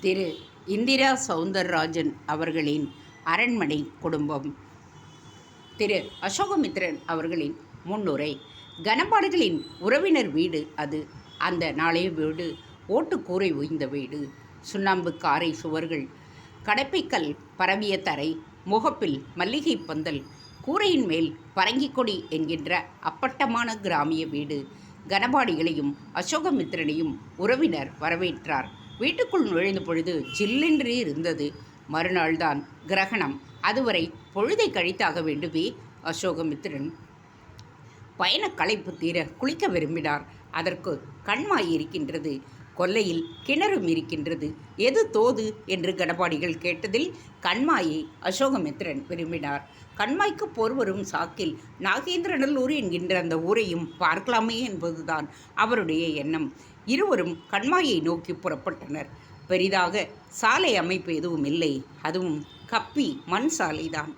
திரு இந்திரா சவுந்தரராஜன் அவர்களின் அரண்மனை குடும்பம். திரு அசோகமித்ரன் அவர்களின் முன்னுரை. கனபாடுகளின் உறவினர் வீடு அது. அந்த நாளைய வீடு ஓட்டுக்கூரை உய்ந்த வீடு. சுண்ணாம்பு காரை சுவர்கள். கடப்பைக்கல் பரவிய தரை. முகப்பில் மல்லிகை பந்தல். கூரையின் மேல் பரங்கிக்கொடி என்கின்ற அப்பட்டமான கிராமிய வீடு. கனபாடிகளையும் அசோகமித்திரனையும் உறவினர் வரவேற்றார். வீட்டுக்குள் நுழைந்த பொழுது ஜில்லென்று இருந்தது. மறுநாள்தான் கிரகணம். அதுவரை பொழுதை கழித்தாக வேண்டுமே அசோகமித்திரன். பயண களைப்பு தீர குளிக்க விரும்பினார். அதற்கு கண்மாய் இருக்கின்றது. கொல்லையில் கிணறும் இருக்கின்றது. எது தோது? என்று கடபாடிகள் கேட்டதில் கண்மாயை அசோகமித்திரன் விரும்பினார். கண்மாய்க்கு போர் வரும் சாக்கில் நாகேந்திரநல்லூர் என்கின்ற அந்த ஊரையும் பார்க்கலாமே என்பதுதான் அவருடைய எண்ணம். இருவரும் கண்மாயை நோக்கி புறப்பட்டனர். பெரிதாக சாலை அமைப்பு எதுவும் இல்லை. அதுவும் கப்பி மண் சாலைதான்.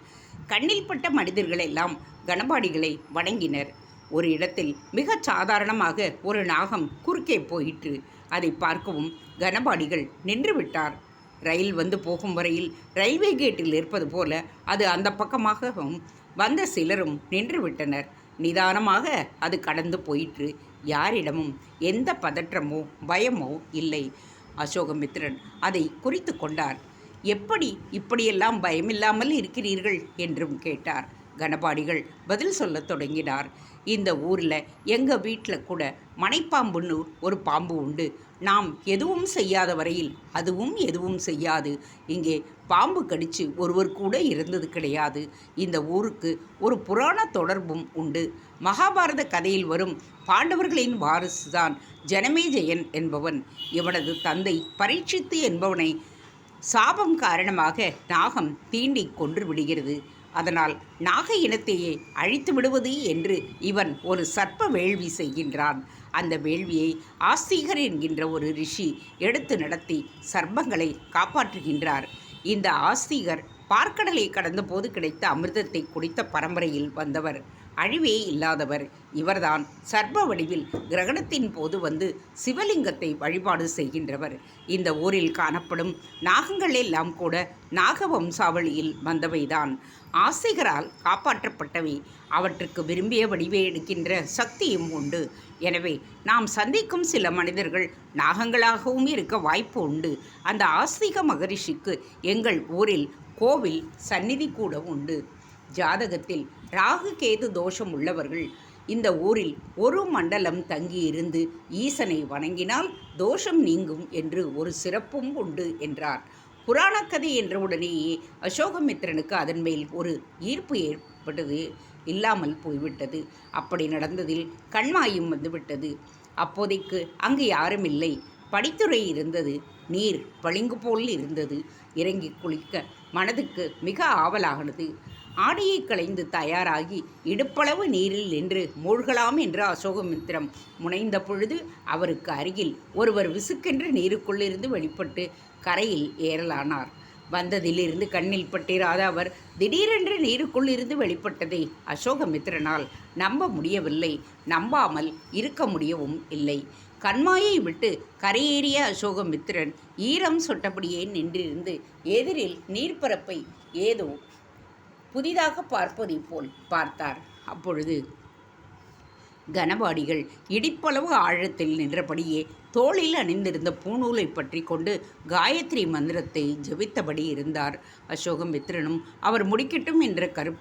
கண்ணில் பட்ட மனிதர்கள் எல்லாம் கணபாடிகளை வணங்கினர். ஒரு இடத்தில் மிகச் சாதாரணமாக ஒரு நாகம் குறுக்கே போயிற்று. அதை பார்க்கவும் கனபாடிகள் நின்று விட்டார். ரயில் வந்து போகும் வரையில் ரயில்வே கேட்டில் இருப்பது போல அது அந்த பக்கமாகவும் வந்த சிலரும் நின்று விட்டனர். நிதானமாக அது கடந்து போயிற்று. யாரிடமும் எந்த பதற்றமோ பயமோ இல்லை. அசோகமித்ரன் அதை குறித்து கொண்டார். எப்படி இப்படியெல்லாம் பயமில்லாமல் இருக்கிறீர்கள்? என்றும் கேட்டார். கணபாடிகள் பதில் சொல்லத் தொடங்கினார். இந்த ஊரில் எங்கள் வீட்டில் கூட மனைப்பாம்புன்னு ஒரு பாம்பு உண்டு. நாம் எதுவும் செய்யாத வரையில் அதுவும் எதுவும் செய்யாது. இங்கே பாம்பு கடிச்சு ஒருவர் கூட இருந்தது கிடையாது. இந்த ஊருக்கு ஒரு புராண தொடர்பும் உண்டு. மகாபாரத கதையில் வரும் பாண்டவர்களின் வாரிசுதான் ஜனமேஜயன் என்பவன். இவனது தந்தை பரீட்சித்து என்பவனை சாபம் காரணமாக நாகம் தீண்டி கொன்று விடுகிறது. அதனால் நாக இனத்தையே அழித்து விடுவது என்று இவன் ஒரு சர்ப்ப வேள்வி செய்கின்றான். அந்த வேள்வியை ஆஸ்திகர் என்கின்ற ஒரு ரிஷி எடுத்து நடத்தி சர்ப்பங்களை காப்பாற்றுகின்றார். இந்த ஆஸ்திகர் பார்க்கடலை கடந்தபோது கிடைத்த அமிர்தத்தை குடித்த பரம்பரையில் வந்தவர். அழிவே இல்லாதவர். இவர்தான் சர்ப வடிவில் கிரகணத்தின் போது வந்து சிவலிங்கத்தை வழிபாடு செய்கின்றவர். இந்த ஊரில் காணப்படும் நாகங்கள் எல்லாம் கூட நாக வம்சாவளியில் வந்தவைதான். ஆசைகளால் காப்பாற்றப்பட்டவை. அவற்றுக்கு விரும்பிய வடிவே எடுக்கின்ற சக்தியும் உண்டு. எனவே நாம் சந்திக்கும் சில மனிதர்கள் நாகங்களாகவும் இருக்க வாய்ப்பு உண்டு. அந்த ஆஸ்திக மகரிஷிக்கு எங்கள் ஊரில் கோவில் சந்நிதி கூட உண்டு. ஜாதகத்தில் ராகு கேது தோஷம் உள்ளவர்கள் இந்த ஊரில் ஒரு மண்டலம் தங்கியிருந்து ஈசனை வணங்கினால் தோஷம் நீங்கும் என்று ஒரு சிறப்பும் உண்டு என்றார். புராணக்கதை என்றவுடனேயே அசோகமித்திரனுக்கு அதன் மேல் ஒரு ஈர்ப்பு ஏற்பட்டது இல்லாமல் போய்விட்டது. அப்படி நடந்ததில் கண்மாயும் வந்துவிட்டது. அப்போதைக்கு அங்கு யாரும் இல்லை. படித்துறை இருந்தது. நீர் பளிங்கு போல் இருந்தது. இறங்கி குளிக்க மனதுக்கு மிக ஆவலாகனது ஆடையை களைந்து தயாராகி இடுப்பளவு நீரில் நின்று மூழ்கலாம் என்று அசோகமித்திரம் முனைந்த பொழுது அவருக்கு அருகில் ஒருவர் விசுக்கென்று நீருக்குள்ளிருந்து வெளிப்பட்டு கரையில் ஏறலானார். வந்ததிலிருந்து கண்ணில் பட்டிராத அவர் திடீரென்று நீருக்குள்ளிருந்து வெளிப்பட்டதை அசோகமித்திரனால் நம்ப முடியவில்லை. நம்பாமல் இருக்க முடியவும் இல்லை. கண்மாயை விட்டு கரையேறிய அசோகமித்திரன் ஈரம் சொட்டபடியே நின்றிருந்து எதிரில் நீர்ப்பரப்பை ஏதோ புதிதாக பார்ப்பதை போல் பார்த்தார். அப்பொழுது கனபாடிகள் இடிப்பளவு ஆழத்தில் நின்றபடியே தோளில் அணிந்திருந்த பூநூலை பற்றி கொண்டு காயத்ரி மந்திரத்தை ஜபித்தபடி இருந்தார். அசோகமித்ரனும் அவர் முடிக்கட்டும் என்ற கரு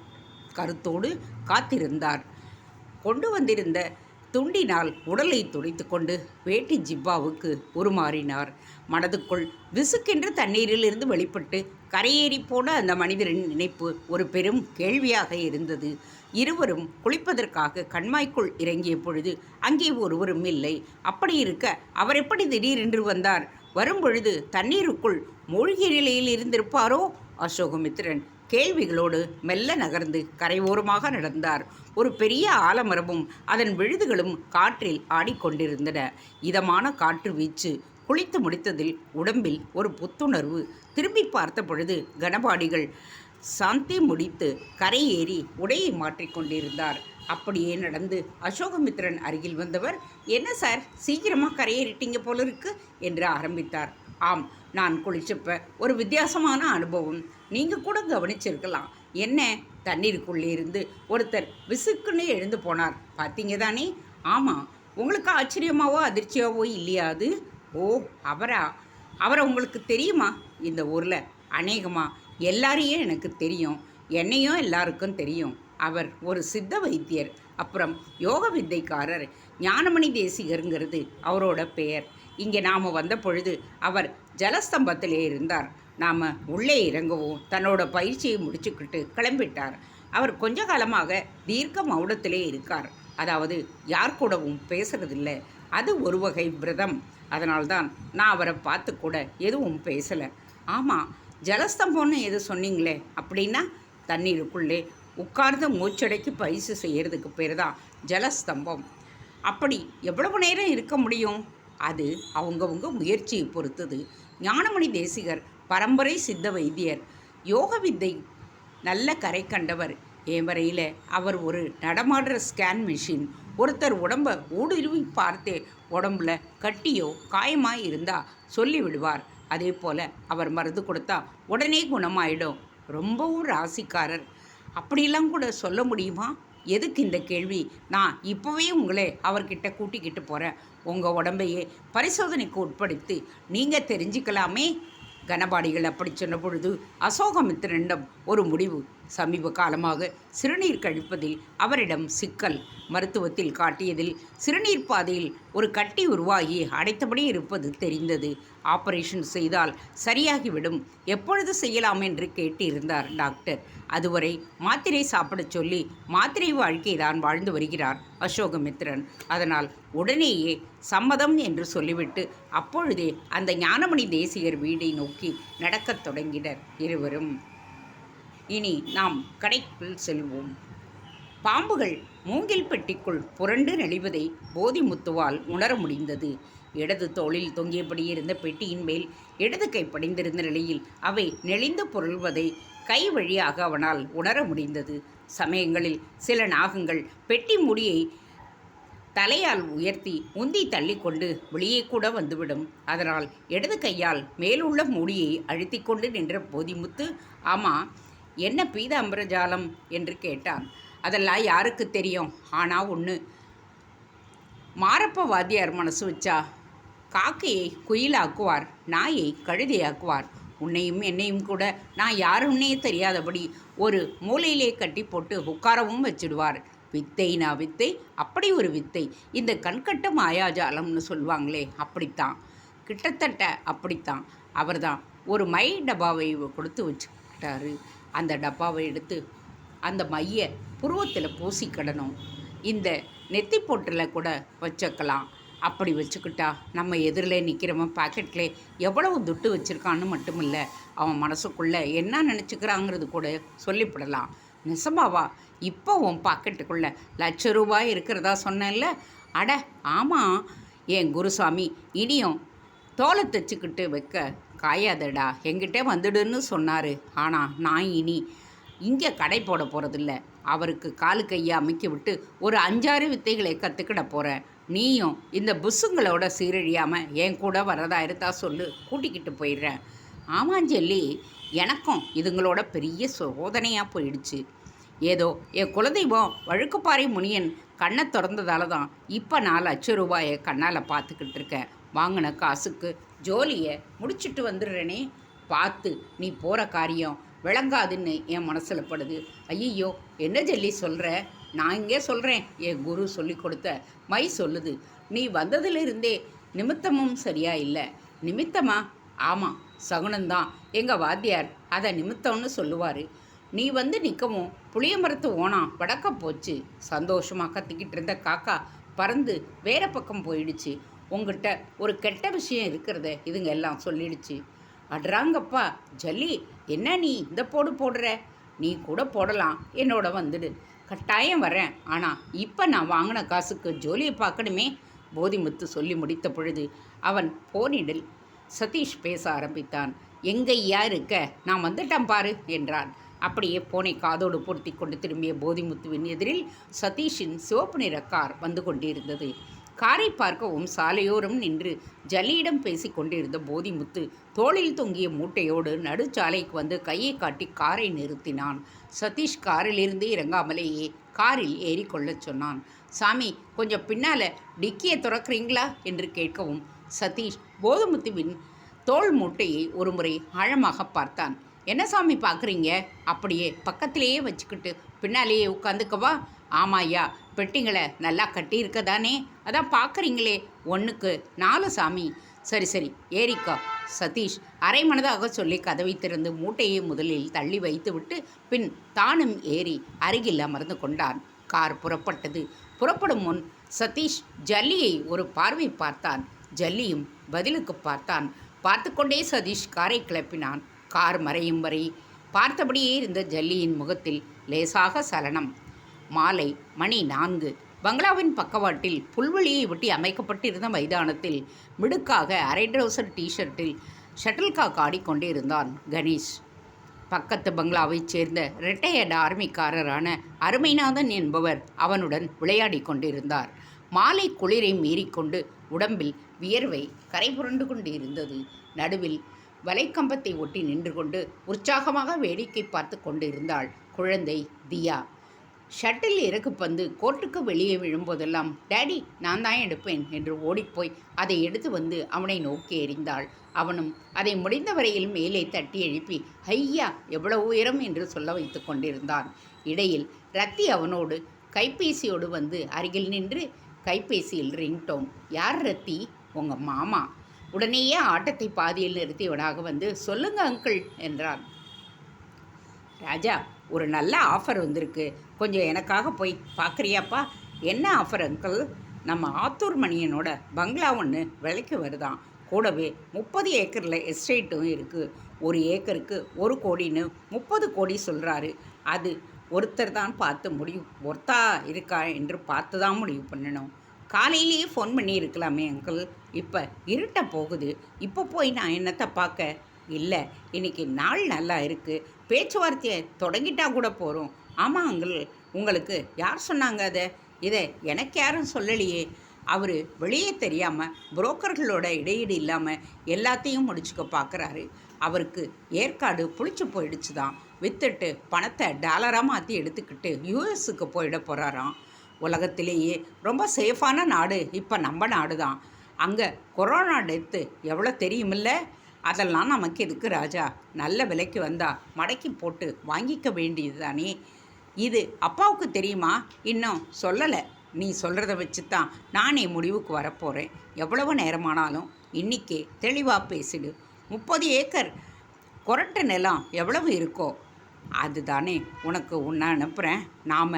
கருத்தோடு காத்திருந்தார். கொண்டு வந்திருந்த துண்டினால் உடலை துடைத்து கொண்டு வேட்டி ஜிப்பாவுக்கு உருமாறினார். மனதுக்குள் விசுக்கென்று தண்ணீரிலிருந்து வெளிப்பட்டு கரையேறி போன அந்த மனிதரின் நினைப்பு ஒரு பெரும் கேள்வியாக இருந்தது. இருவரும் குளிப்பதற்காக கண்மாய்க்குள் இறங்கிய பொழுது அங்கே ஒருவரும் இல்லை. அப்படி இருக்க அவர் எப்படி திடீரென்று வந்தார்? வரும்பொழுது தண்ணீருக்குள் மூழ்கிய நிலையில் இருந்திருப்பாரோ? அசோகமித்திரன் கேள்விகளோடு மெல்ல நகர்ந்து கரையோரமாக நடந்தார். ஒரு பெரிய ஆலமரமும் அதன் விழுதுகளும் காற்றில் ஆடிக்கொண்டிருந்தன. இதமான காற்று வீச்சு குளித்து முடித்ததில் உடம்பில் ஒரு புத்துணர்வு. திரும்பி பார்த்த பொழுது கனபாடிகள் சாந்தி முடித்து கரையேறி உடையை மாற்றிக்கொண்டிருந்தார் அப்படியே நடந்து அசோகமித்ரன் அருகில் வந்தவர் என்ன சார்? சீக்கிரமாக கரையேறிட்டீங்க போல இருக்கு என்று ஆரம்பித்தார். ஆம் நான் குளிச்சப்ப ஒரு வித்தியாசமான அனுபவம். நீங்கள் கூட கவனிச்சிருக்கலாம். என்ன? தண்ணீருக்குள்ளே இருந்து ஒருத்தர் விசுக்குன்னு எழுந்து போனார். பார்த்தீங்க தானே ஆமாம் உங்களுக்கு ஆச்சரியமாவோ அதிர்ச்சியாவோ இல்லையாது? ஓ அவரா? அவரை உங்களுக்கு தெரியுமா? இந்த ஊரில். அநேகமாக எல்லாரையும் எனக்கு தெரியும். என்னையும் எல்லாருக்கும் தெரியும். அவர் ஒரு சித்த வைத்தியர். அப்புறம் யோக வித்தைக்காரர். ஞானமணி தேசிகருங்கிறது அவரோட பெயர். இங்கே நாம் வந்த பொழுது அவர் ஜலஸ்தம்பத்திலே இருந்தார். நாம் உள்ளே இறங்கவும். தன்னோட பயிற்சியை முடிச்சுக்கிட்டு கிளம்பிட்டார். அவர் கொஞ்ச காலமாக தீர்க்க மௌனத்திலே இருக்கார். அதாவது யார் கூடவும் பேசுறதில்லை. அது ஒரு வகை விரதம். அதனால்தான் நான் அவரை பார்த்து கூட எதுவும் பேசலை. ஆமாம் ஜலஸ்தம்பம்னு எது சொன்னீங்களே? அப்படின்னா தண்ணீருக்குள்ளே உட்கார்ந்து மூச்சடைக்கு பயிற்சி செய்கிறதுக்கு பேர் தான் ஜலஸ்தம்பம். அப்படி எவ்வளவு நேரம் இருக்க முடியும்? அது அவங்கவுங்க முயற்சியை பொறுத்தது. ஞானமணி தேசிகர் பரம்பரை சித்த வைத்தியர். யோக வித்தை நல்ல கரை கண்டவர். என் வரையில் அவர் ஒரு நடமாடுற ஸ்கேன் மிஷின் ஒருத்தர் உடம்ப ஊடுருவி பார்த்தே உடம்புல கட்டியோ காயமாக இருந்தால் சொல்லிவிடுவார் அதே போல் அவர் மருந்து கொடுத்தா உடனே குணமாயிடும். ரொம்பவும் ராசிக்காரர். அப்படிலாம் கூட சொல்ல முடியுமா? எதுக்கு இந்த கேள்வி? நான் இப்போவே உங்களை அவர்கிட்ட கூட்டிக்கிட்டு போகிறேன் உங்கள் உடம்பையே பரிசோதனைக்கு உட்படுத்தி நீங்கள் தெரிஞ்சுக்கலாமே? கனபாடிகள் அப்படி சொன்ன பொழுது அசோகமித்திரனிடம் ஒரு முடிவு சமீப காலமாக சிறுநீர் கழிப்பதில் அவரிடம் சிக்கல். மருத்துவத்தில் காட்டியதில் சிறுநீர் பாதையில் ஒரு கட்டி உருவாகி அடைத்தபடி இருப்பது தெரிந்தது. ஆபரேஷன் செய்தால் சரியாகிவிடும். எப்பொழுது செய்யலாம் என்று கேட்டிருந்தார் டாக்டர். அதுவரை மாத்திரை சாப்பிடச் சொல்லி மாத்திரை வாழ்க்கை தான் வாழ்ந்து வருகிறார் அசோகமித்ரன் அதனால் உடனேயே சம்மதம் என்று சொல்லிவிட்டு அப்பொழுதே அந்த ஞானமணி தேசிகர் வீடை நோக்கி நடக்கத் தொடங்கினர் இருவரும். இனி நாம் கடைக்குள் செல்வோம். பாம்புகள் மூங்கில் பெட்டிக்குள் புரண்டு நெளிவதை போதிமுத்துவால் உணர முடிந்தது. இடது தோளில் தொங்கியபடி இருந்த பெட்டியின் மேல் இடது கை படிந்திருந்த நிலையில் அவை நெளிந்து புரள்வதை கை வழியாக அவனால் உணர முடிந்தது. சமயங்களில் சில நாகங்கள் பெட்டி முடியை தலையால் உயர்த்தி உந்தி தள்ளிக்கொண்டு வெளியே கூட வந்துவிடும். அதனால் இடது கையால் மேலுள்ள மூடியை அழுத்திக்கொண்டு நின்ற போதிமுத்து ஆமா என்ன பீதாம்பரஜாலம் என்று கேட்டான். அதெல்லாம் யாருக்கு தெரியும்? ஆனால் ஒன்று மாரப்ப வாத்தியார் மனசு வச்சா காக்கையை குயிலாக்குவார் நாயை கழுதையாக்குவார். உன்னையும் என்னையும் கூட நான் யாருன்னே தெரியாதபடி ஒரு மூலையிலே கட்டி போட்டு உட்காரவும் வச்சிடுவார். வித்தைனா வித்தை அப்படி ஒரு வித்தை. இந்த கண்கட்ட மாயாஜாலம்னு சொல்லுவாங்களே அப்படித்தான். கிட்டத்தட்ட அப்படித்தான். அவர்தான். ஒரு மை டபாவை கொடுத்து வச்சுக்கிட்டாரு. அந்த டப்பாவை எடுத்து அந்த மைய புருவத்தில் பூசிக்கிடணும். இந்த நெத்தி பொட்டில் கூட வச்சுக்கலாம். அப்படி வச்சுக்கிட்டா நம்ம எதிரில் நிற்கிறவன் பாக்கெட்டில் எவ்வளவு துட்டு வச்சுருக்கான்னு மட்டும் இல்லை அவன் மனசுக்குள்ளே என்ன நினச்சிக்கிறாங்கிறது கூட சொல்லிவிடலாம் நிசமாவா இப்போ உன் பாக்கெட்டுக்குள்ளே லட்ச ரூபாய் இருக்கிறதா சொன்னேன்ல? அட ஆமாம் என் குருசாமி இனியும் தோலை தைச்சிக்கிட்டு வைக்க காயாதடா. எங்கிட்டே வந்துடுன்னு சொன்னார். ஆனால் நான் இனி இங்கே கடை போட போகிறதில்ல அவருக்கு காலு கையை அமைக்க விட்டு ஒரு அஞ்சாறு வித்தைகளை கற்றுக்கிட போகிறேன் நீயும் இந்த புஸ்ஸுங்களோட சீரழியாமல் என் கூட வரதா இருந்தா சொல்லு. கூட்டிக்கிட்டு போயிடுறேன். ஆமாஞ்செல்லி எனக்கும் இதுங்களோட பெரிய சோதனையாக போயிடுச்சு. ஏதோ என் குலதெய்வம் வழுக்குப்பாறை முனியன் கண்ணை திறந்ததால தான் இப்போ நான் லட்ச ரூபாயை கண்ணால் பார்த்துக்கிட்டு இருக்கேன். வாங்கின காசுக்கு ஜோலியை முடிச்சிட்டு வந்துடுறேனே. பார்த்து நீ போகிற காரியம் விளங்காதுன்னு என் மனசில் படுது. ஐயோ என்ன ஜெல்லி சொல்கிற நான் இங்கே சொல்கிறேன் என் குரு சொல்லி கொடுத்த மை சொல்லுது. நீ வந்ததிலிருந்தே நிமித்தமும் சரியா இல்லை. நிமித்தமா? ஆமாம் சகுனந்தான். எங்கள் வாத்தியார் அதை நிமித்தம்னு சொல்லுவார். நீ வந்து நிற்கவும் புளிய மரத்து ஓனா வடக்க போச்சு. சந்தோஷமாக கத்திக்கிட்டு இருந்த காக்கா பறந்து வேற பக்கம் போயிடுச்சு. உங்ககிட்ட ஒரு கெட்ட விஷயம் இருக்கிறத இதுங்க எல்லாம் சொல்லிடுச்சு. அடுறாங்கப்பா ஜல்லி என்ன நீ இந்த போடு போடுற? நீ கூட போடலாம் என்னோட வந்துடு. கட்டாயம் வரேன். ஆனால் இப்போ நான் வாங்கின காசுக்கு ஜோலியை பார்க்கணுமே போதிமுத்து சொல்லி முடித்த பொழுது அவன் போனிடில் சதீஷ் பேச ஆரம்பித்தான். எங்கையா இருக்க? நான் வந்துட்டேன் பாரு என்றான். அப்படியே போனை காதோடு பொருத்தி கொண்டு திரும்பிய போதிமுத்துவின் எதிரில் சதீஷின் சிவப்பு நிற கார் வந்து கொண்டிருந்தது. காரை பார்க்கவும் சாலையோரம் நின்று ஜல்லியிடம் பேசி கொண்டிருந்த போதிமுத்து தோளில் தொங்கிய மூட்டையோடு நடுச்சாலைக்கு வந்து கையை காட்டி காரை நிறுத்தினான். சதீஷ் காரிலிருந்து இறங்காமலேயே காரில் ஏறிக்கொள்ளச் சொன்னான். சாமி கொஞ்சம் பின்னால டிக்கியை துறக்கிறீங்களா? என்று கேட்கவும் சதீஷ் போதுமுத்துவின் தோள் மூட்டையை ஒருமுறை ஆழமாக பார்த்தான். என்ன சாமி பார்க்குறீங்க? அப்படியே பக்கத்திலேயே வச்சுக்கிட்டு பின்னாலேயே உட்காந்துக்கவா? ஆமாய்யா பெட்டிங்களை நல்லா கட்டியிருக்க தானே அதான் பார்க்குறீங்களே. ஒன்றுக்கு நாலு சாமி. சரி சரி. ஏறிக்கா சதீஷ் அரை மனதாக சொல்லி கதவை திறந்து மூட்டையை முதலில் தள்ளி வைத்துவிட்டு பின் தானும் ஏறி அருகில் அமர்ந்து கொண்டான். கார் புறப்பட்டது. புறப்படும் முன் சதீஷ் ஜல்லியை ஒரு பார்வை பார்த்தான். ஜல்லியும் பதிலுக்கு பார்த்தான். பார்த்து கொண்டே சதீஷ் காரை கிளப்பினான். கார் மறையும் வரை பார்த்தபடியே இருந்த ஜல்லியின் முகத்தில் லேசாக சலனம். மாலை மணி நான்கு. பங்களாவின் பக்கவாட்டில் புல்வெளியை ஒட்டி அமைக்கப்பட்டிருந்த மைதானத்தில் மிடுக்காக அரை ட்ரௌசர் டிஷர்ட்டில் ஷட்டில்காக் ஆடிக்கொண்டிருந்தான் கணேஷ். பக்கத்து பங்களாவைச் சேர்ந்த ரிட்டையர்டு ஆர்மிக்காரரான அருமைநாதன் என்பவர் அவனுடன் விளையாடிக் கொண்டிருந்தார். மாலை குளிரை மீறிக்கொண்டு உடம்பில் வியர்வை கரை புரண்டு கொண்டிருந்தது. நடுவில் வலைக்கம்பத்தை ஒட்டி நின்று கொண்டு உற்சாகமாக வேடிக்கை பார்த்து கொண்டிருந்தாள் குழந்தை தியா. ஷட்டில் இறக்கு பந்து கோர்ட்டுக்கு வெளியே விழும்போதெல்லாம் டேடி நான் தான் எடுப்பேன் என்று ஓடிப்போய் அதை எடுத்து வந்து அவனை நோக்கி எறிந்தாள். அவனும் அதை முடிந்த வரையில் மேலே தட்டி எழுப்பி ஐயா எவ்வளவு உயரம் என்று சொல்ல வைத்து கொண்டிருந்தான். இடையில் ரத்தி அவனோடு கைபேசியோடு வந்து அருகில் நின்று கைபேசியில் ரிங்டோன் யார் ரத்தி? உங்கள் மாமா. உடனேயே ஆட்டத்தை பாதியில் நிறுத்தியவனாக வந்து சொல்லுங்க அங்கிள் என்றான். ராஜா ஒரு நல்ல ஆஃபர் வந்திருக்கு. கொஞ்சம் எனக்காக போய் பார்க்குறியாப்பா என்ன ஆஃபர் அங்கிள் நம்ம ஆத்தூர் மணியனோட பங்களா ஒன்று விலைக்கு வருதான். கூடவே முப்பது ஏக்கரில் எஸ்டேட்டும் இருக்குது ஒரு ஏக்கருக்கு ஒரு கோடின்னு முப்பது கோடி சொல்கிறாரு அது ஒருத்தர் தான் பார்த்து முடிவு ஒருத்தா இருக்கா என்று பார்த்து தான் முடிவு பண்ணணும். காலையிலேயே ஃபோன் பண்ணி இருக்கலாமே அங்கிள் இப்போ இருட்ட போகுது. இப்போ போய் நான் என்னத்தை பார்க்க? இல்லை இன்னைக்கு நாள் நல்லா இருக்குது பேச்சுவார்த்தையை தொடங்கிட்டா கூட போகிறோம் ஆமாம் அங்கிள். உங்களுக்கு யார் சொன்னாங்க அதை? இதை எனக்கு யாரும் சொல்லலையே. அவர் வெளியே தெரியாமல் புரோக்கர்களோட இடையீடு இல்லாமல் எல்லாத்தையும் முடிச்சுக்க பார்க்குறாரு அவருக்கு ஏற்காடு புளிச்சு போயிடுச்சு தான் வித்துட்டு பணத்தை டாலராக மாற்றி எடுத்துக்கிட்டு யூஎஸ்க்கு போயிட போகிறாராம் உலகத்திலேயே ரொம்ப சேஃபான நாடு. இப்போ நம்ம நாடு தான் அங்கே கொரோனா டெத்து எவ்வளோ தெரியுமில்ல? அதெல்லாம் நமக்கு எதுக்கு ராஜா? நல்ல விலைக்கு வந்தா மடக்கி போட்டு வாங்கிக்க வேண்டியது தானே இது அப்பாவுக்கு தெரியுமா? இன்னும் சொல்லலை. நீ சொல்கிறத வச்சு தான் நானே முடிவுக்கு வரப்போகிறேன் எவ்வளவு நேரமானாலும் இன்றைக்கே தெளிவாக பேசிடு. முப்பது ஏக்கர் கொரட்ட நிலம் எவ்வளவு இருக்கோ? அதுதானே உனக்கு உன்னை அனுப்புகிறேன் நாம்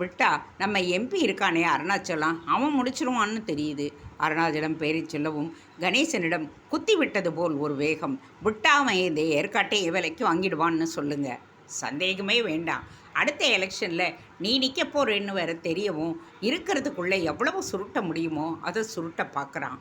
விட்டா நம்ம எம்பி இருக்கானே அருணாச்சலம் அவன் முடிச்சிருவான்னு தெரியுது. அருணாச்சலம் பேரை சொல்லவும் கணேசனிடம் குத்தி விட்டது போல் ஒரு வேகம். விட்டா அவன் இதை ஏற்காட்டை விலைக்கு வாங்கிடுவான்னு சொல்லுங்க. சந்தேகமே வேண்டாம். அடுத்த எலெக்ஷனில் நீ நிற்க போகிறேன்னு வேற தெரியவும் இருக்கிறதுக்குள்ளே எவ்வளவு சுருட்ட முடியுமோ அதை சுருட்ட பார்க்குறான்.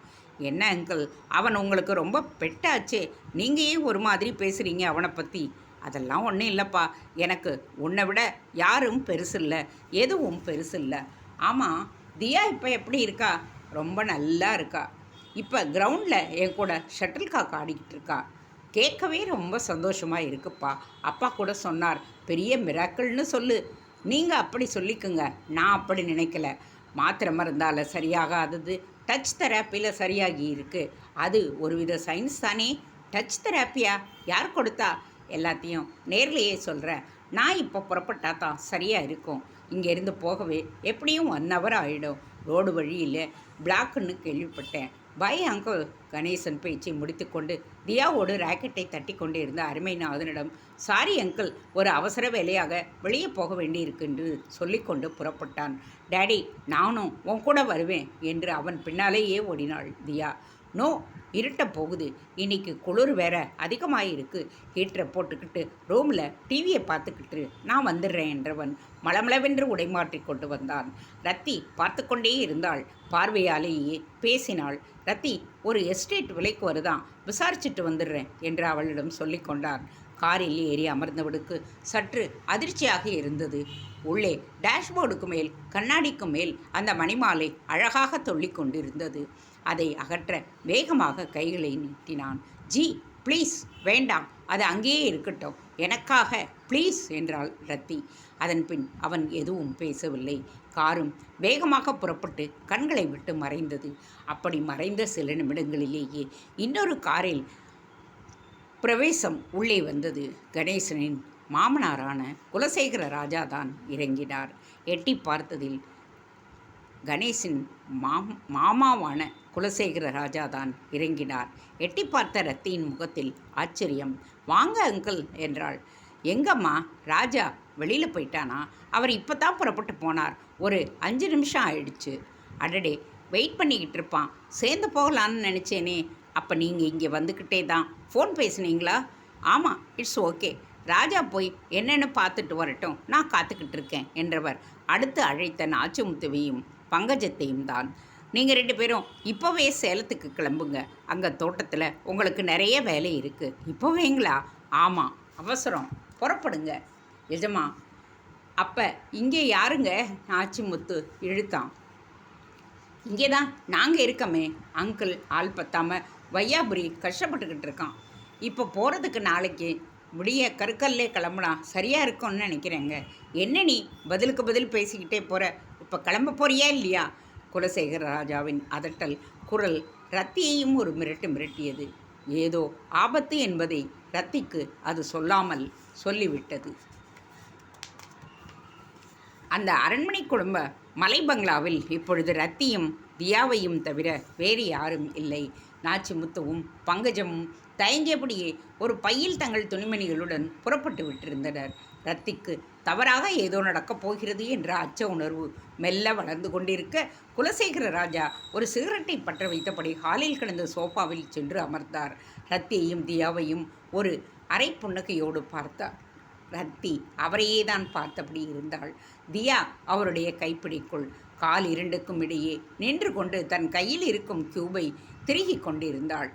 என்ன அங்கிள் அவன் உங்களுக்கு ரொம்ப பெட்டாச்சே. நீங்கள் ஏன் ஒரு மாதிரி பேசுகிறீங்க அவனை பற்றி அதெல்லாம் ஒன்றும் இல்லைப்பா. எனக்கு உன்னை விட யாரும் பெருசு இல்லை. எதுவும் பெருசு இல்லை. ஆமாம் தியா இப்போ எப்படி இருக்கா? ரொம்ப நல்லா இருக்கா. இப்போ கிரவுண்டில் என் கூட ஷட்டில் காக் ஆடிக்கிட்டு இருக்கா. கேட்கவே ரொம்ப சந்தோஷமாக இருக்குப்பா. அப்பா கூட சொன்னார் பெரிய மிராக்கள்னு சொல்லு. நீங்கள் அப்படி சொல்லிக்குங்க. நான் அப்படி நினைக்கல. மாத்திரை மருந்தால் சரியாகாதது. டச் தெராப்பியில் சரியாகி இருக்குது அது ஒரு வித சயின்ஸ் தானே. டச் தெராப்பியா யார் கொடுத்தா? எல்லாத்தையும் நேர்லேயே சொல்கிறேன் நான் இப்போ புறப்பட்டா தான் சரியாக இருக்கும். இங்கேருந்து போகவே எப்படியும் ஒன் ஹவர் ஆகிடும் ரோடு வழியில் பிளாக்குன்னு கேள்விப்பட்டேன். பை அங்கிள் கணேசன் பேச்சை முடித்துக்கொண்டு தியாவோடு ராக்கெட்டை தட்டி கொண்டு இருந்த அருமைநாதனிடம் சாரி அங்கிள் ஒரு அவசர வேலையாக வெளியே போக வேண்டியிருக்கு என்று சொல்லிக்கொண்டு புறப்பட்டான். டேடி நானும் உன் கூட வருவேன் என்று அவன் பின்னாலேயே ஓடினாள் தியா. நோ இருட்ட போகுது. இன்னைக்கு குளிர் வேற அதிகமாயிருக்கு. ஹீட்டரை போட்டுக்கிட்டு ரூமில் டிவியை பார்த்துக்கிட்டு நான் வந்துடுறேன் என்றவன் மளமளவென்று உடைமாற்றி கொண்டு வந்தான். ரத்தி பார்த்து கொண்டே இருந்தாள். பார்வையாலேயே பேசினாள். ரத்தி ஒரு எஸ்டேட் விலைக்கு வருதான். விசாரிச்சுட்டு வந்துடுறேன் என்று அவளிடம் சொல்லி கொண்டான். காரில் ஏறி அமர்ந்தவனுக்கு சற்று அதிர்ச்சியாக இருந்தது. உள்ளே டேஷ்போர்டுக்கு மேல் கண்ணாடிக்கு மேல் அந்த மணிமாலை அழகாக தொல்லிக் கொண்டிருந்தது. அதை அகற்ற வேகமாக கைகளை நீட்டினான். ஜி ப்ளீஸ் வேண்டாம் அது அங்கேயே இருக்கட்டும். எனக்காக ப்ளீஸ் என்றாள் ரத்தி. அதன் பின் அவன் எதுவும் பேசவில்லை. காரும் வேகமாக புறப்பட்டு கண்களை விட்டு மறைந்தது. அப்படி மறைந்த சில நிமிடங்களிலேயே இன்னொரு காரில் பிரவேசம் உள்ளே வந்தது. கணேசனின் மாமனாரான குலசேகர ராஜா தான் இறங்கினார். எட்டி பார்த்ததில் கணேசன் மாம் மாமாவான குலசேகர ராஜா தான் இறங்கினார். எட்டி பார்த்த ரத்தியின் முகத்தில் ஆச்சரியம். வாங்க அங்கிள் என்றாள். எங்கம்மா? ராஜா வெளியில் போயிட்டானா? அவர் இப்போ தான் புறப்பட்டு போனார். ஒரு அஞ்சு நிமிஷம் ஆயிடுச்சு. அடடே! வெயிட் பண்ணிக்கிட்டு இருப்பான். சேர்ந்து போகலான்னு நினச்சேனே. அப்போ நீங்கள் இங்கே வந்துக்கிட்டே தான். ஃபோன் பேசுனீங்களா? ஆமாம் இட்ஸ் ஓகே ராஜா போய் என்னென்னு பார்த்துட்டு வரட்டும். நான் காத்துக்கிட்டு இருக்கேன் என்றவர். அடுத்து அழைத்த நாச்சுமுத்துவையும் பங்கஜத்தையும் தான். நீங்கள் ரெண்டு பேரும் இப்போவே சேலத்துக்கு கிளம்புங்க. அங்கே தோட்டத்தில் உங்களுக்கு நிறைய வேலை இருக்குது இப்போவேங்களா? ஆமாம் அவசரம். புறப்படுங்க. எஜமா அப்போ இங்கே யாருங்க? நாச்சிமுத்து இழுத்தான். இங்கே தான் நாங்கள் இருக்கமே. அங்கிள் ஆள் பத்தாமல் வையாபுரி கஷ்டப்பட்டுக்கிட்டு இருக்கான். இப்போ போகிறதுக்கு நாளைக்கு முடிய கருக்கல்லே கிளம்புனா சரியாக இருக்கும்னு நினைக்கிறேங்க. என்ன நீ பதிலுக்கு பதில் பேசிக்கிட்டே போகிற இப்போ கிளம்ப போறியா இல்லையா? குலசேகர ராஜாவின் அதட்டல் குரல் ரத்தியையும் ஒரு மிரட்டு மிரட்டியது. ஏதோ ஆபத்து என்பதை ரத்திக்கு அது சொல்லாமல் சொல்லிவிட்டது. அந்த அரண்மனை குடும்ப மலை பங்களாவில் இப்பொழுது ரத்தியும் தியாவையும் தவிர வேறு யாரும் இல்லை. நாச்சிமுத்துவும் பங்கஜமும் தயங்கியபடியே ஒரு பையில் தங்கள் துணிமணிகளுடன் புறப்பட்டு விட்டிருந்தனர். ரத்திக்கு தவறாக ஏதோ நடக்கப் போகிறது என்ற அச்ச உணர்வு மெல்ல வளர்ந்து கொண்டிருக்க குலசேகர ராஜா ஒரு சிகரெட்டை பற்ற வைத்தபடி ஹாலில் கிடந்த சோஃபாவில் சென்று அமர்ந்தார். ரத்தியையும் தியாவையும் ஒரு அரை புன்னகையோடு பார்த்தார். ரத்தி அவரையே தான் பார்த்தபடி இருந்தாள். தியா அவருடைய கைப்பிடிக்குள் கால் இரண்டுக்கும் இடையே நின்று கொண்டு தன் கையில் இருக்கும் கியூபை திருகிக் கொண்டிருந்தாள்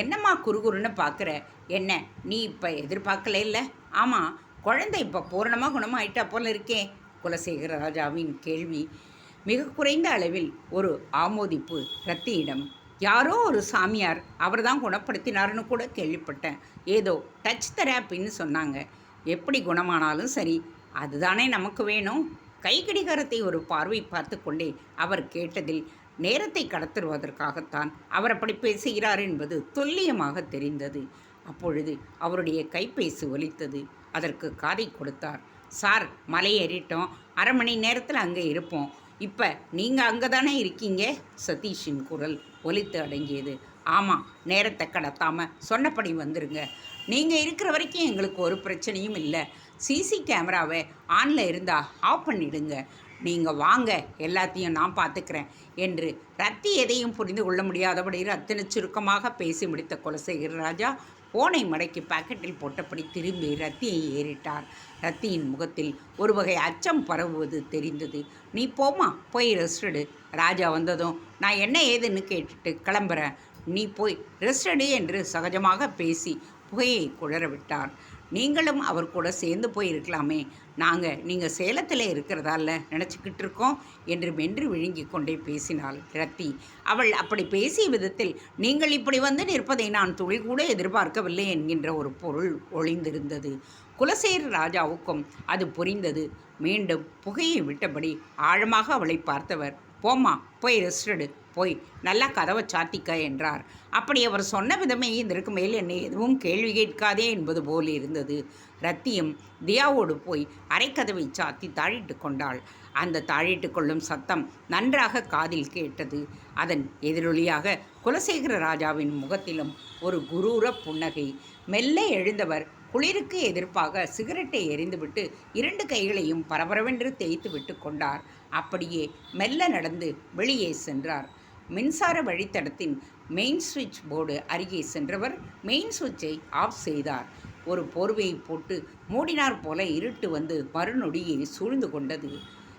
என்னம்மா குறுகுறுன்னு பார்க்குற என்ன நீ இப்போ எதிர்பார்க்கல இல்லை? ஆமாம் குழந்தை இப்போ பூரணமாக குணமாயிட்டா போல இருக்கே. குலசேகர ராஜாவின் கேள்வி மிக குறைந்த அளவில் ஒரு ஆமோதிப்பு ரத்தியிடம் யாரோ ஒரு சாமியார் அவர் தான் குணப்படுத்தினார்னு கூட கேள்விப்பட்டேன். ஏதோ டச் தெராப்பின்னு சொன்னாங்க. எப்படி குணமானாலும் சரி அதுதானே நமக்கு வேணும். கை கடிகாரத்தை ஒரு பார்வை பார்த்து கொண்டே அவர் கேட்டதில் நேரத்தை கடத்துவதற்காகத்தான் அவர் அப்படி பேசுகிறார் என்பது துல்லியமாக தெரிந்தது. அப்பொழுது அவருடைய கைபேசி ஒலித்தது. அதற்கு காதை கொடுத்தார். சார் மலையேறிட்டோம் அரை மணி நேரத்தில் அங்கே இருப்போம். இப்போ நீங்கள் அங்கே தானே இருக்கீங்க? சதீஷின் குரல் ஒலித்து அடங்கியது. ஆமாம் நேரத்தை கடத்தாமல் சொன்னபடி வந்துருங்க. நீங்கள் இருக்கிற வரைக்கும் எங்களுக்கு ஒரு பிரச்சனையும் இல்லை. சிசி கேமராவை ஆனில் இருந்தால் ஆஃப் பண்ணிடுங்க. நீங்கள் வாங்க எல்லாத்தையும் நான் பார்த்துக்கிறேன் என்று ரத்தி எதையும் புரிந்து கொள்ள முடியாதபடி ரத்தின சுருக்கமாக பேசி முடித்த குலசேகர ராஜா போனை மடக்கி பாக்கெட்டில் போட்டபடி திரும்பி ரத்தியை ஏறிட்டார். ரத்தியின் முகத்தில் ஒரு வகை அச்சம் பரவுவது தெரிந்தது. நீ போமா போய் ரெஸ்டடு ராஜா வந்ததும் நான் என்ன ஏதுன்னு கேட்டுட்டு கிளம்புறேன். நீ போய் ரெஸ்டடு என்று சகஜமாக பேசி புகையை குளர விட்டார் நீங்களும் அவர் கூட சேர்ந்து போயிருக்கலாமே. நாங்கள் நீங்கள் சேலத்தில் இருக்கிறதால நினச்சிக்கிட்டு இருக்கோம் என்று மென்று விழுங்கி கொண்டே பேசினாள் ரத்தி. அவள் அப்படி பேசிய விதத்தில் நீங்கள் இப்படி வந்து நிற்பதை நான் துளி கூட எதிர்பார்க்கவில்லை என்கின்ற ஒரு பொருள் ஒளிந்திருந்தது. குலசேர ராஜாவுக்கும் அது புரிந்தது. மீண்டும் புகையை விட்டபடி ஆழமாக அவளை பார்த்தவர் போம்மா போய் ரெஸ்டடு போய் நல்லா கதவை சாத்திக்க என்றார். அப்படி அவர் சொன்ன விதமே இதற்கு மேல் என்னை எதுவும் கேள்வி கேட்காதே என்பது போல் இருந்தது. ரத்தியும் தியாவோடு போய் அரைக்கதவை சாத்தி தாழிட்டு கொண்டாள். அந்த தாழிட்டு கொள்ளும் சத்தம் நன்றாக காதில் கேட்டது. அதன் எதிரொலியாக குலசேகர ராஜாவின் முகத்திலும் ஒரு குரூர புன்னகை. மெல்ல எழுந்தவர் குளிருக்கு எதிர்ப்பாக சிகரெட்டை எரிந்துவிட்டு இரண்டு கைகளையும் பரபரவென்று தேய்த்து விட்டு கொண்டார். அப்படியே மெல்ல நடந்து வெளியே சென்றார். மின்சார வழித்தடத்தின் மெயின் சுவிட்ச் போர்டு அருகே சென்றவர் மெயின் சுவிட்சை ஆஃப் செய்தார். ஒரு போர்வையை போட்டு மூடினார் போல இருட்டு வந்து மறுநொடியை சூழ்ந்து கொண்டது.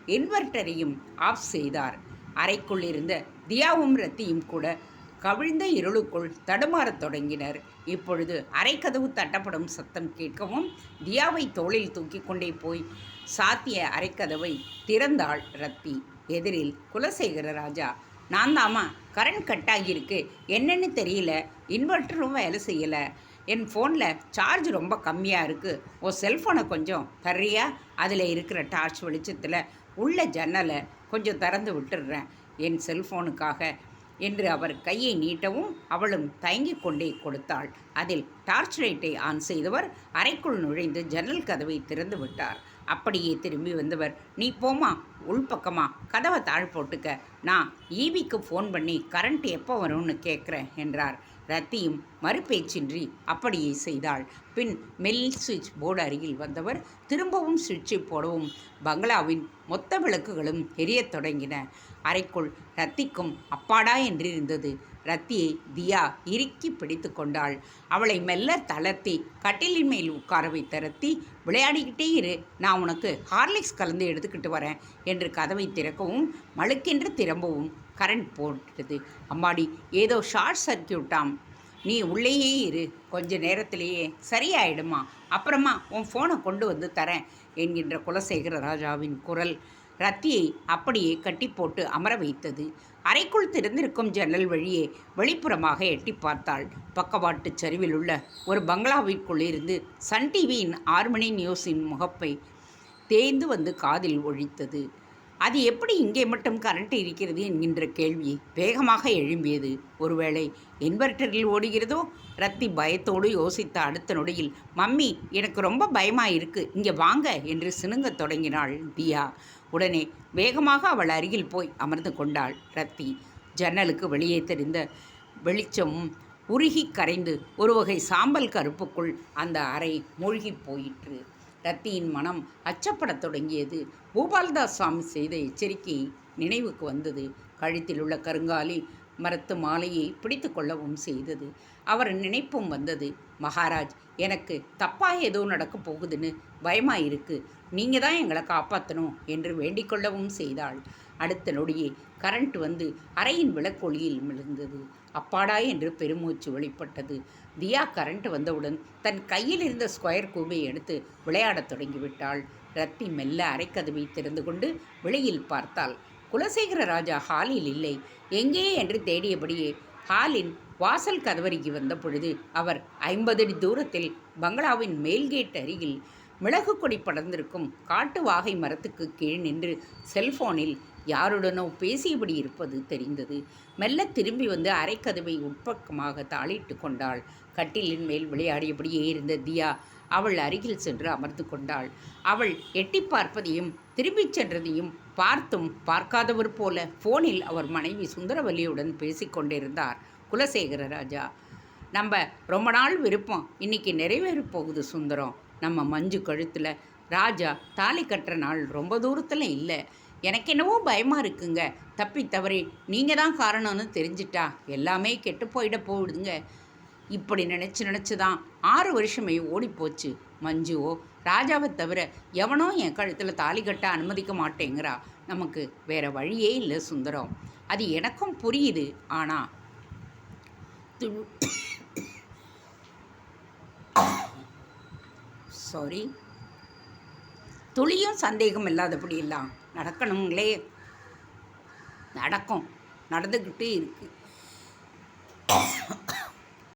இன்வெர்டரையும் ஆஃப் செய்தார். அறைக்குள் இருந்த தியாவும் ரத்தியும் கூட கவிழ்ந்த இருளுக்குள் தடுமாறத் தொடங்கினர். இப்பொழுது அரைக்கதவு தட்டப்படும் சத்தம் கேட்கவும் தியாவை தோளில் தூக்கி கொண்டே போய் சாத்திய அரைக்கதவை திறந்தாள் ரத்தி. எதிரில் குலசேகர ராஜா நான் தாம்மா கரண்ட் கட் ஆகியிருக்கு. என்னன்னு தெரியல. இன்வெர்ட்டரும் வேலை செய்யலை. என் ஃபோனில் சார்ஜ் ரொம்ப கம்மியாக இருக்குது உன் செல்ஃபோனை கொஞ்சம் தர்றியா? அதில் இருக்கிற டார்ச் வெளிச்சத்தில் உள்ள ஜன்னலை கொஞ்சம் திறந்து விட்டுடுறேன் என் செல்ஃபோனுக்காக. என்று அவர் கையை நீட்டவும் அவளும் தயங்கிக் கொண்டே கொடுத்தாள். அதில் டார்ச் லைட்டை ஆன் செய்தவர் அறைக்குள் நுழைந்து ஜன்னல் கதவை திறந்து விட்டார். அப்படியே திரும்பி வந்தவர். நீ போமா உள்பக்கமா கதவை தாழ் போட்டுக்க. நான் ஈபிக்கு ஃபோன் பண்ணி கரண்ட் எப்போ வரும்னு கேட்குறேன் என்றார். ரத்தியும் மறுபேச்சின்றி அப்படியே செய்தாள். பின் மெல் சுவிட்ச் போர்டு அருகில் வந்தவர் திரும்பவும் சுவிட்சை போடவும் பங்களாவின் மொத்த விளக்குகளும் எரியத் தொடங்கின. அறைக்குள் ரத்திக்கும் அப்பாடா என்றிருந்தது. ரத்தியை தியா இறுக்கி பிடித்து கொண்டாள். அவளை மெல்ல தளர்த்தி கட்டிலின் மேல் உட்கார வைத்த ரத்தி விளையாடிக்கிட்டே இரு நான் உனக்கு ஹார்லிக்ஸ் கலந்து எடுத்துக்கிட்டு வரேன் என்று கதவை திறக்கவும் மழுக்கென்று திரும்பவும் கரண்ட் போட்டது. அம்மாடி ஏதோ ஷார்ட் சர்க்கியூட்டாம் நீ உள்ளேயே இரு கொஞ்ச நேரத்திலேயே சரியாயிடுமா? அப்புறமா உன் ஃபோனை கொண்டு வந்து தரேன் என்கின்ற குலசேகர ராஜாவின் குரல் ரத்தியை அப்படியே கட்டி போட்டு அமர வைத்தது. அறைக்குள் திறந்திருக்கும் ஜன்னல் வழியே வெளிப்புறமாக எட்டி பார்த்தாள். பக்கவாட்டு சரிவில் உள்ள ஒரு பங்களாவிற்குள் இருந்து சன் டிவியின் ஆர்மனி நியூஸின் முகப்பை தேய்ந்து வந்து காதில் ஒழித்தது. அது எப்படி இங்கே மட்டும் கரண்ட் இருக்கிறது என்கின்ற கேள்வி வேகமாக எழும்பியது. ஒருவேளை இன்வெர்ட்டரில் ஓடுகிறதோ? ரத்தி பயத்தோடு யோசித்த அடுத்த நொடியில் மம்மி எனக்கு ரொம்ப பயமாக இருக்கு இங்கே வாங்க என்று சினுங்கத் தொடங்கினாள் தியா உடனே வேகமாக அவள் அருகில் போய் அமர்ந்து கொண்டாள் ரத்தி. ஜன்னலுக்கு வெளியே தெரிந்த வெளிச்சமும் உருகி கரைந்து ஒரு வகை சாம்பல் கருப்புக்குள் அந்த அறை மூழ்கிப் போயிற்று. ரத்தியின் மனம் அச்சப்படத் தொடங்கியது. பூபால்தாஸ் சுவாமி செய்த எச்சரிக்கை நினைவுக்கு வந்தது. கழுத்தில் உள்ள கருங்காலி மரத்து மாலையை பிடித்து கொள்ளவும் செய்தது. அவர் நினைப்பும் வந்தது. மகாராஜ் எனக்கு தப்பாக ஏதோ நடக்க போகுதுன்னு பயமாக இருக்கு நீங்கள் தான் எங்களை காப்பாற்றணும் என்று வேண்டிக்கொள்ளவும் செய்தாள். அடுத்த நொடியே கரண்ட் வந்து அறையின் விளக்கொளியில் விழுந்தது அப்பாடா என்று பெருமூச்சு வெளிப்பட்டது. தியா கரண்ட் வந்தவுடன் தன் கையில் இருந்த ஸ்கொயர் கூபை எடுத்து விளையாடத் தொடங்கிவிட்டாள். ரத்தி மெல்ல அரைக்கதவை திறந்து கொண்டு வெளியில் பார்த்தாள். குலசேகர ராஜா ஹாலில் இல்லை. எங்கே என்று தேடியபடியே ஹாலின் வாசல் கதவருகி வந்த பொழுது அவர் ஐம்பது அடி தூரத்தில் பங்களாவின் மேல்கேட் அருகில் மிளகு கொடி படர்ந்திருக்கும் காட்டு வாகை மரத்துக்கு கீழ் நின்று செல்போனில் யாருடனோ பேசியபடி இருப்பது தெரிந்தது. மெல்ல திரும்பி வந்து அரைக்கதவை உட்பக்கமாக தாளிட்டு கொண்டாள். கட்டிலின் மேல் விளையாடியபடியே இருந்த தியா அவள் அருகில் சென்று அமர்ந்து கொண்டாள். அவள் எட்டி பார்ப்பதையும் திரும்பிச் சென்றதையும் பார்த்தும் பார்க்காதவர் போல ஃபோனில் அவர் மனைவி சுந்தரவல்லியுடன் பேசிக்கொண்டிருந்தார் குலசேகர ராஜா நம்ம ரொம்ப நாள் விருப்பம். இன்னைக்கு நிறைவேறப் போகுது சுந்தரம். நம்ம மஞ்சு கழுத்தில் ராஜா தாலி கட்டுற நாள் ரொம்ப தூரத்தில் இல்லை. எனக்கு என்னவோ பயமாக இருக்குங்க. தப்பி தவறி நீங்கள் தான் காரணம்னு தெரிஞ்சிட்டா எல்லாமே கெட்டு போயிட போகுதுங்க. இப்படி நினச்சி நினச்சி தான் ஆறு வருஷமே ஓடிப்போச்சு. மஞ்சுவோ ராஜாவை தவிர எவனோ என் கழுத்தில் தாலி கட்ட அனுமதிக்க மாட்டேங்கிறா. நமக்கு வேற வழியே இல்லை சுந்தரம். அது எனக்கும் புரியுது. ஆனால் சாரி துளியும் சந்தேகம் இல்லாதபடி எல்லாம் நடக்கணுங்களே. நடக்கும். நடந்துக்கிட்டு இருக்குது